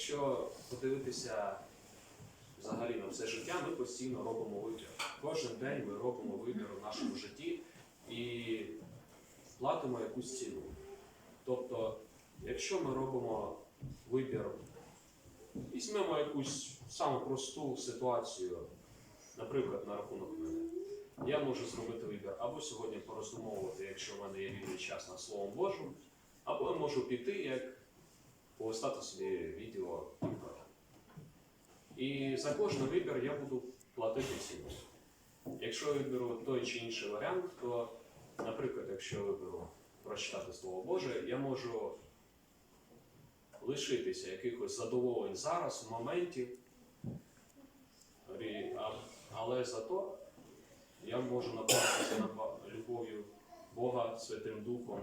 якщо подивитися взагалі на все життя, ми постійно робимо вибір. Кожен день ми робимо вибір в нашому житті і платимо якусь ціну. Тобто, якщо ми робимо вибір, візьмемо якусь саму просту ситуацію, наприклад, на рахунок мене. Я можу зробити вибір або сьогодні пороздумовувати, якщо в мене є вільний час над Словом Божим, або я можу піти, як полистати собі відео TikTok. І за кожен вибір я буду платити ціну. Якщо я виберу той чи інший варіант, то, наприклад, якщо я виберу прочитати Слово Боже, я можу лишитися якихось задоволень зараз, в моменті, але зато я можу наповнитися наба- любов'ю Бога, Святим Духом